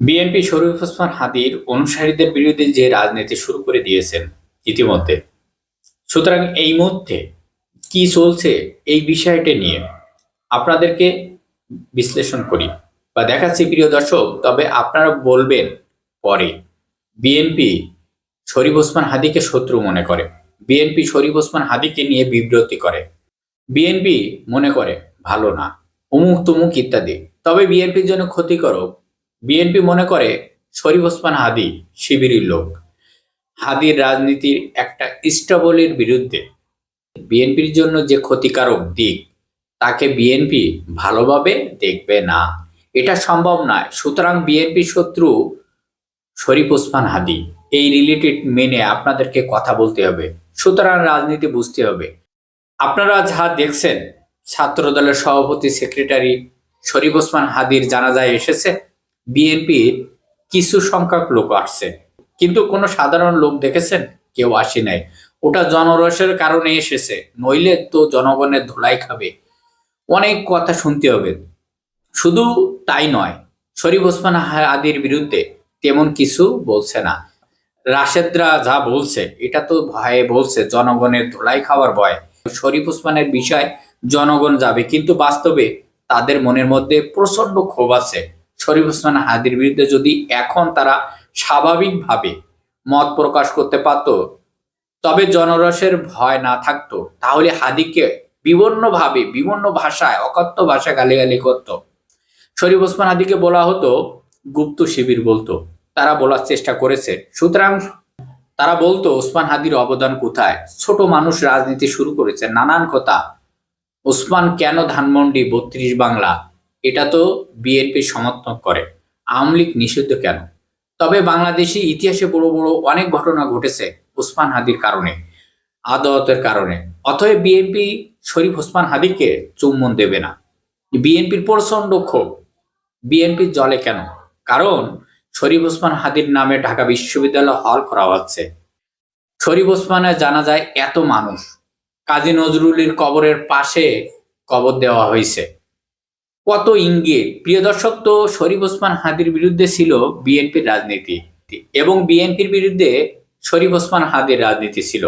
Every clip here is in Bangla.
বিএনপি শরীফ ওসমান হাদির অনুসারীদের বিরুদ্ধে যে রাজনীতি শুরু করে দিয়েছেন ইতিমধ্যে। সুতরাং এই মধ্যে কি চলছে এই বিষয়টা নিয়ে আপনাদেরকে বিশ্লেষণ করি বা দেখাচ্ছি প্রিয় দর্শক, তবে আপনারা বলবেন পরে বিএনপি শরীফ ওসমান হাদিকে শত্রু মনে করে, বিএনপি শরীফ ওসমান হাদিকে নিয়ে বিব্রতি করে। বিএনপি মনে করে ভালো না অমুক তমুক ইত্যাদি। তবে বিএনপির জন্য ক্ষতিকারক বিএনপি মনে করে, শরীফ ওসমান হাদি শিবিরের লোক। হাদির রাজনীতির একটা স্টাবলের বিরুদ্ধে। বিএনপির জন্য যে ক্ষতিকারক দিক, তাকে বিএনপি ভালোভাবে দেখবে না। এটা সম্ভব নয়। সুতরাং বিএনপি শত্রু শরীফ ওসমান হাদি। এই রিলেটেড মেনে আপনাদেরকে কথা বলতে হবে। সুতরাং রাজনীতি বুঝতে হবে। আপনারা যা দেখছেন, ছাত্রদলের সভাপতি সেক্রেটারি শরীফ ওসমান হাদির জানাজায় এসেছে। বিএনপির কিছু সংখ্যক লোক আসছে। কিন্তু কোনো সাধারণ লোক দেখেছেন? কেউ আসে নাই। ওটা জনরসের কারণে এসেছে। নইলে তো জনগণের ধোলাই খাবে। অনেক কথা শুনতে হবে। শুধু তাই নয়, শরীফ ওসমান আদির বিরুদ্ধে তেমন কিছু বলছে না। রাশেদরা যা বলছে, এটা তো ভয়ে বলছে, জনগণের ধোলাই খাওয়ার ভয়। শরীফ ওসমানের বিষয় জনগণ যাবে, কিন্তু বাস্তবে তাদের মনের মধ্যে প্রচণ্ড ক্ষোভ আছে। শরীফ ওসমান হাদির বিরুদ্ধে যদি এখন তারা স্বাভাবিকভাবে মত প্রকাশ করতে পারত, তবে জনরসের ভয় না থাকতো। তাহলে হাদিকে বিভিন্নভাবে বিভিন্ন ভাষায়, অকথ্য ভাষা গালিগালি করত। শরীফ ওসমান হাদিকে বলা হতো, গুপ্ত শিবির বলতো। তারা বলার চেষ্টা করেছে। সুতরাং তারা বলতো ওসমান হাদির অবদান কোথায়? ছোট মানুষ রাজনীতি শুরু করেছে। নানান কথা। ওসমান কেন ধানমন্ডি বত্রিশ বাংলা এটা তো বিএনপি সমর্থন করে। আওয়ামী লীগ নিষিদ্ধ কেন? তবে বাংলাদেশি ইতিহাসে বড় বড় অনেক ঘটনা ঘটেছে ওসমান হাদির কারণে, আদালতের কারণে। অতএব বিএনপি শরীফ ওসমান হাদিকে চুম্বন দেবে না। বিএনপির প্রচণ্ড ক্ষোভ। বিএনপির জলে কেন? কারণ শরীফ ওসমান হাদির নামে ঢাকা বিশ্ববিদ্যালয় হল করা হচ্ছে। শরীফ ওসমানের জানা যায় এত মানুষ। কাজী নজরুলের কবরের পাশে কবর দেওয়া হয়েছে। কত ইঙ্গিত? প্রিয় দর্শক, তো শরীফ ওসমান হাদির বিরুদ্ধে ছিল বিএনপির রাজনীতি। এবং বিএনপির বিরুদ্ধে শরীফ ওসমান হাদির রাজনীতি ছিল।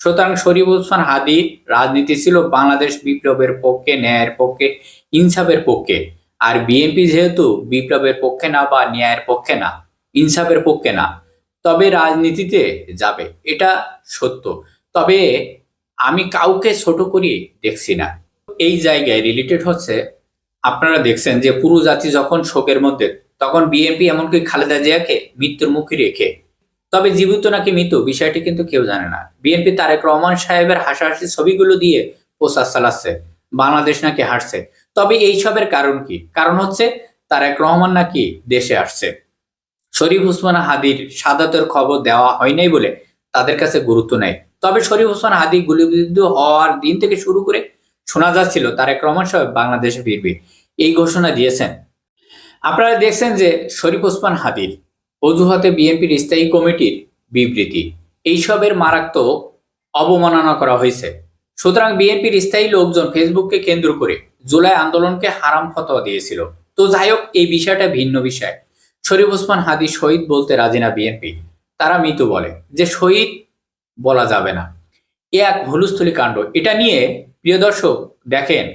সুতরাং শরীফ ওসমান হাদির রাজনীতি ছিল বাংলাদেশ বিপ্লবের পক্ষে, ন্যায়ের পক্ষে, ইনসাফের পক্ষে। আর বিএনপি যেহেতু বিপ্লবের পক্ষে না বা ন্যায়ের পক্ষে না, ইনসাফের পক্ষে না, তবে রাজনীতিতে যাবে। এটা সত্য। তবে আমি কাউকে ছোট করি দেখছি না। এই জায়গায় রিলেটেড হচ্ছে আপনারা দেখছেন যে পুরো জাতি যখন শোকের মধ্যে, তখন বিএনপি এমনকি খালেদা জিয়াকে মৃত্যুর মুখে রেখে, তবে জীবিত নাকি মৃত বিষয়টি কিন্তু কেউ জানে না। বিএনপি তারেক রহমান সাহেবের হাসাহাসি ছবিগুলো দিয়ে প্রচার চালাচ্ছে, বাংলাদেশ নাকি হাসছে তবে এইসবের কারণ কি? কারণ হচ্ছে তারেক রহমান নাকি দেশে আসছে। শরীফ ওসমান হাদির সাদাতের খবর দেওয়া হয় নাই বলে তাদের কাছে গুরুত্ব নেই। তবে শরীফ ওসমান হাদি গুলিবিদ্ধ হওয়ার দিন থেকে শুরু করে শোনা যাচ্ছিল তারেক রহমান সাহেব বাংলাদেশে ফিরবে এই ঘোষণা দিয়েছেন। আপনারা দেখছেন যে শরীফ ওসমান হাদির অজুহাতে বিএনপির স্থায়ী কমিটির বিবৃতি। এইসবের মারাত্মক অবমাননা করা হয়েছে। সুতরাং বিএনপির স্থায়ী লোকজন ফেসবুককে কেন্দ্র করে জুলাই আন্দোলনকে হারাম ফতোয়া দিয়েছিল। তো যাই হোক, এই বিষয়টা ভিন্ন বিষয়। শরীফ ওসমান হাদি শহীদ বলতে রাজি না বিএনপি। তারা মৃত বলে। যে শহীদ বলা যাবে না। এ এক হুলুস্থলি কাণ্ড। এটা নিয়ে, প্রিয় দর্শক, দেখেন,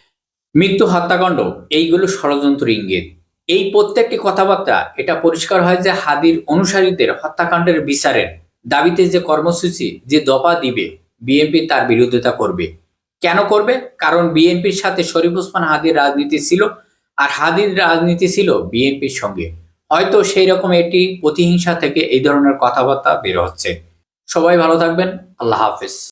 মৃত্যু হত্যাকাণ্ড, এইগুলো ষড়যন্ত্র ইঙ্গিত। এই প্রত্যেকটি কথাবার্তা, এটা পরিষ্কার হয় যে হাদির অনুসারীদের হত্যাকাণ্ডের বিচারের দাবিতে যে কর্মসূচি, যে দফা দিবে, বিএনপি তার বিরোধিতা করবে। কেন করবে? কারণ বিএনপির সাথে শরীফ ওসমান হাদির রাজনীতি ছিল, আর হাদির রাজনীতি ছিল বিএনপির সঙ্গে। হয়তো সেই রকম একটি প্রতিহিংসা থেকে এই ধরনের কথাবার্তা বের হচ্ছে। সবাই ভালো থাকবেন। আল্লাহ হাফেজ।